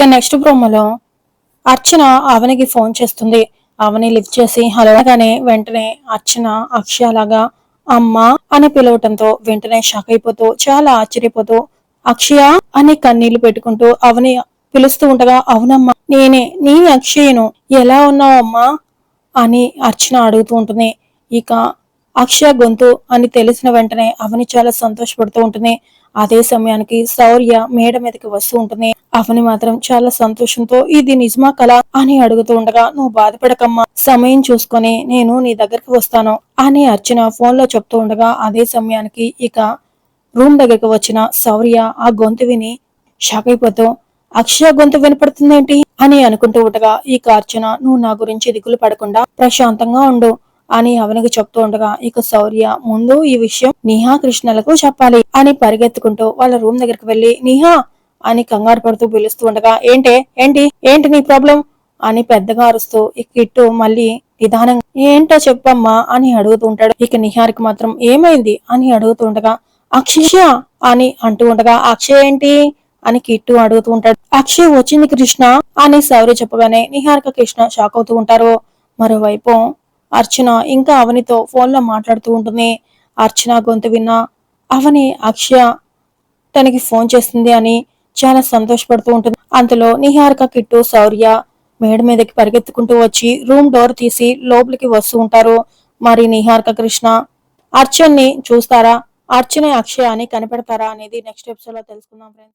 ఇక నెక్స్ట్ ప్రోమోలో అర్చన అవనికి ఫోన్ చేస్తుంది. అవని లిఫ్ట్ చేసి హలో వెంటనే అర్చన అక్షయలాగా అమ్మా అని పిలవటంతో వెంటనే షాక్ అయిపోతూ చాలా ఆశ్చర్యపోతూ అక్షయ అని కన్నీళ్ళు పెట్టుకుంటూ అవని పిలుస్తూ ఉండగా అవునమ్మా నేనే నీ అక్షయను ఎలా ఉన్నావమ్మా? అని అర్చన అడుగుతూ ఉంటుంది. ఇక అక్షయ గొంతు అని తెలిసిన వెంటనే అవని చాలా సంతోషపడుతూ ఉంటుంది. అదే సమయానికి శౌర్య మేడ మీదకి వస్తూ ఉంటుంది. అవని మాత్రం చాలా సంతోషంతో ఇది నిజమా కల? అని అడుగుతూ ఉండగా నువ్వు బాధపడకమ్మా సమయం చూసుకొని నేను నీ దగ్గరికి వస్తాను అని అర్చన ఫోన్లో చెప్తూ ఉండగా అదే సమయానికి ఇక రూమ్ దగ్గరికి వచ్చిన శౌర్య ఆ గొంతు విని షాక్ అయిపోతూ అక్షయ గొంతు వినపడుతుందేంటి? అని అనుకుంటూ ఉండగా ఈ అర్చన నువ్వు నా గురించి దిగులు పడకుండా ప్రశాంతంగా ఉండు అని అవనికి చెప్తూ ఉండగా ఇక శౌర్య ముందు ఈ విషయం నిహా కృష్ణలకు చెప్పాలి అని పరిగెత్తుకుంటూ వాళ్ళ రూమ్ దగ్గరికి వెళ్ళి నిహా అని కంగారు పడుతూ పిలుస్తూ ఉండగా ఏంటే? ఏంటి? ఏంటి నీ ప్రాబ్లం? అని పెద్దగా అరుస్తూ ఇక కిట్టు మళ్ళీ నిదానంగా ఏంటో చెప్పమ్మా అని అడుగుతూ ఉంటాడు. ఇక నిహారికి మాత్రం ఏమైంది? అని అడుగుతూ ఉండగా అక్షయ అని అంటూ ఉండగా అక్షయ్ ఏంటి? అని కిట్టు అడుగుతూ ఉంటాడు. అక్షయ్ వచ్చింది కృష్ణ అని సౌరి చెప్పగానే నిహారిక కృష్ణ షాక్ అవుతూ ఉంటారు. మరోవైపు అర్చన ఇంకా అవనితో ఫోన్లో మాట్లాడుతూ ఉంటుంది. అర్చన గొంతు విన్నా అవని అక్షయ తనకి ఫోన్ చేస్తుంది అని చాలా సంతోషపడుతూ ఉంటుంది. అంతలో నిహారిక కిట్టు శౌర్య మేడ మీదకి పరిగెత్తుకుంటూ వచ్చి రూమ్ డోర్ తీసి లోపలికి వస్తూ ఉంటారు. మరి నిహారిక కృష్ణ అర్చన్ని చూస్తారా? అర్చన అక్షయ అని కనిపెడతారా అనేది నెక్స్ట్ ఎపిసోడ్లో తెలుసుకుందాం ఫ్రెండ్స్